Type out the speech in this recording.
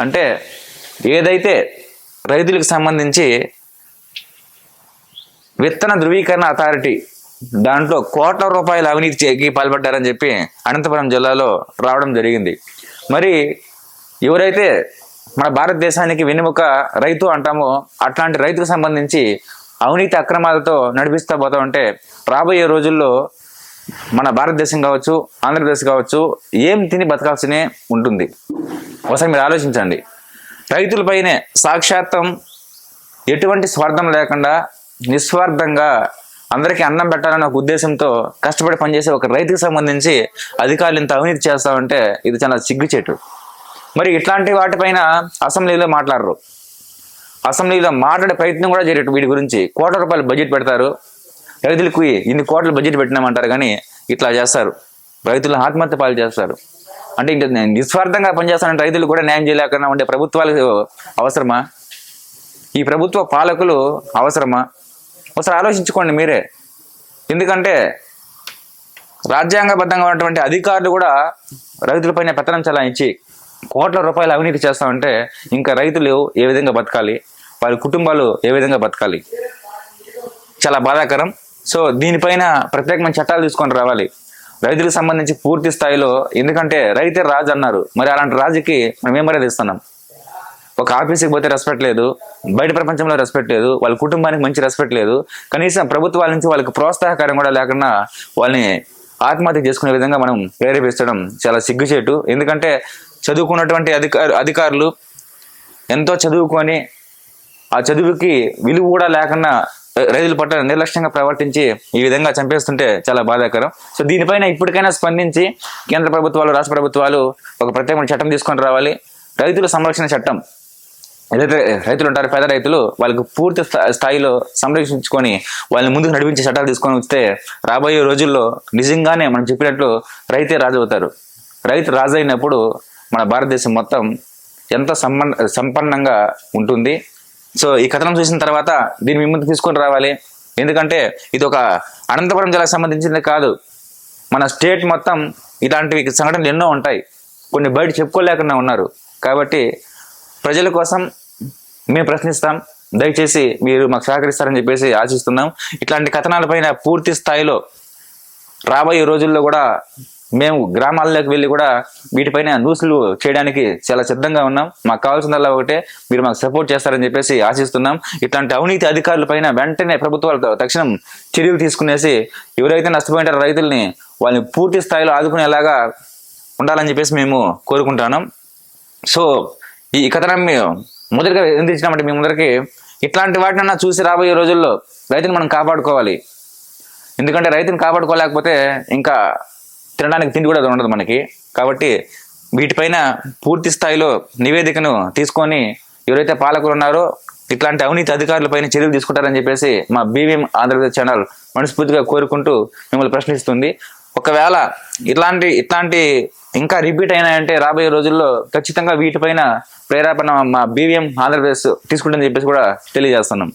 అంటే ఏదైతే రైతులకు సంబంధించి విత్తన ధృవీకరణ అథారిటీ దాంట్లో కోట్ల రూపాయల అవినీతికి పాల్పడ్డారని చెప్పి అనంతపురం జిల్లాలో రావడం జరిగింది. మరి ఎవరైతే మన భారతదేశానికి వెనుముక రైతు అంటామో అట్లాంటి రైతుకు సంబంధించి అవినీతి అక్రమాలతో నడిపిస్తూ పోతా ఉంటే రాబోయే రోజుల్లో మన భారతదేశం కావచ్చు ఆంధ్రప్రదేశ్ కావచ్చు ఏం తిని బతకాల్సినే ఉంటుంది. ఒకసారి మీరు ఆలోచించండి. రైతులపైనే సాక్షాత్తం ఎటువంటి స్వార్థం లేకుండా నిస్వార్థంగా అందరికీ అన్నం పెట్టాలనే ఒక ఉద్దేశంతో కష్టపడి పనిచేసే ఒక రైతుకు సంబంధించి అధికారులు ఇంత అవినీతి చేస్తామంటే ఇది చాలా సిగ్గుచేటు. మరి ఇట్లాంటి వాటిపైన అసెంబ్లీలో మాట్లాడరు. అసెంబ్లీలో మాట్లాడే ప్రయత్నం కూడా చేయరు వీటి గురించి. కోట్ల రూపాయలు బడ్జెట్ పెడతారు. రైతులకు ఇన్ని కోట్ల బడ్జెట్ పెట్టినామంటారు కానీ ఇట్లా చేస్తారు. రైతులను ఆత్మహత్య పాలు చేస్తారు. అంటే ఇంకా నిస్వార్థంగా పనిచేస్తానంటే రైతులు కూడా న్యాయం చేయలేకుండా ఉండే ప్రభుత్వాలు అవసరమా? ఈ ప్రభుత్వ పాలకులు అవసరమా? ఒకసారి ఆలోచించుకోండి మీరే. ఎందుకంటే రాజ్యాంగబద్ధంగా ఉన్నటువంటి అధికారులు కూడా రైతులపైన పెత్తనం చలాయించి కోట్ల రూపాయలు అవినీతి చేస్తామంటే ఇంకా రైతులు ఏ విధంగా బతకాలి? వారి కుటుంబాలు ఏ విధంగా బతకాలి? చాలా బాధాకరం. సో దీనిపైన ప్రత్యేకమైన చట్టాలు తీసుకొని రావాలి. రైతులకు సంబంధించి పూర్తి స్థాయిలో ఎందుకంటే రైతే రాజు అన్నారు. మరి అలాంటి రాజుకి మనం ఏం మర్యాద ఇస్తున్నాం? ఒక ఆఫీస్కి పోతే రెస్పెక్ట్ లేదు బయట ప్రపంచంలో రెస్పెక్ట్ లేదు వాళ్ళ కుటుంబానికి మంచి రెస్పెక్ట్ లేదు. కనీసం ప్రభుత్వాల నుంచి వాళ్ళకి ప్రోత్సాహకారం కూడా లేకుండా వాళ్ళని ఆత్మహత్య చేసుకునే విధంగా మనం ప్రేరేపిస్తడం చాలా సిగ్గుచేటు. ఎందుకంటే చదువుకున్నటువంటి అధికారు అధికారులు ఎంతో చదువుకొని ఆ చదువుకి విలువ కూడా లేకుండా రైతుల పట్ల నిర్లక్ష్యంగా ప్రవర్తించి ఈ విధంగా చంపేస్తుంటే చాలా బాధాకరం. సో దీనిపైన ఇప్పటికైనా స్పందించి కేంద్ర ప్రభుత్వాలు రాష్ట్ర ప్రభుత్వాలు ఒక ప్రత్యేకమైన చట్టం తీసుకొని రావాలి. రైతుల సంరక్షణ చట్టం. ఏదైతే రైతులు ఉంటారు పేద రైతులు వాళ్ళకి పూర్తి స్థాయిలో సంరక్షించుకొని వాళ్ళని ముందుకు నడిపించే చట్టాలు తీసుకొని వస్తే రాబోయే రోజుల్లో నిజంగానే మనం చెప్పినట్లు రైతే రాజు అవుతారు. రైతు రాజు అయినప్పుడు మన భారతదేశం మొత్తం ఎంత సంపన్నంగా ఉంటుంది. సో ఈ కథనం చూసిన తర్వాత దీన్ని మీ తీసుకొని రావాలి. ఎందుకంటే ఇది ఒక అనంతపురం జిల్లాకు సంబంధించింది కాదు. మన స్టేట్ మొత్తం ఇలాంటివి సంఘటనలు ఎన్నో ఉంటాయి. కొన్ని బయట చెప్పుకోలేకుండా ఉన్నారు. కాబట్టి ప్రజల కోసం మేము ప్రశ్నిస్తాం. దయచేసి మీరు మాకు సహకరిస్తారని చెప్పేసి ఆశిస్తున్నాం. ఇట్లాంటి కథనాలపైన పూర్తి స్థాయిలో రాబోయే రోజుల్లో కూడా మేము గ్రామాల్లోకి వెళ్ళి కూడా వీటిపైన న్యూస్లు చేయడానికి చాలా సిద్ధంగా ఉన్నాం. మాకు కావాల్సిందల్లా ఒకటే మీరు మాకు సపోర్ట్ చేస్తారని చెప్పేసి ఆశిస్తున్నాం. ఇట్లాంటి అవినీతి అధికారుల పైన వెంటనే ప్రభుత్వాలు తక్షణం చర్యలు తీసుకునేసి ఎవరైతే నష్టపోయింటారో రైతుల్ని వాళ్ళని పూర్తి స్థాయిలో ఆదుకునేలాగా ఉండాలని చెప్పేసి మేము కోరుకుంటున్నాం. సో ఈ కథనం మేము మొదటిగా అందించినామంటే మీ ముందరికి ఇట్లాంటి వాటినన్నా చూసి రాబోయే రోజుల్లో రైతుని మనం కాపాడుకోవాలి. ఎందుకంటే రైతుని కాపాడుకోలేకపోతే ఇంకా తినడానికి తిండి కూడా ఉండదు మనకి. కాబట్టి వీటిపైన పూర్తి స్థాయిలో నివేదికను తీసుకొని ఎవరైతే పాలకులు ఉన్నారో ఇట్లాంటి అవినీతి అధికారులపైన చర్యలు తీసుకుంటారని చెప్పేసి మా బీవీఎం ఆంధ్రప్రదేశ్ ఛానల్ మనస్ఫూర్తిగా కోరుకుంటూ మిమ్మల్ని ప్రశ్నిస్తుంది. ఒకవేళ ఇట్లాంటి ఇట్లాంటి ఇంకా రిపీట్ అయినాయంటే రాబోయే రోజుల్లో ఖచ్చితంగా వీటిపైన ప్రేరేపణ మా బీవీఎం ఆంధ్రప్రదేశ్ తీసుకుంటుందని చెప్పేసి కూడా తెలియజేస్తున్నాం.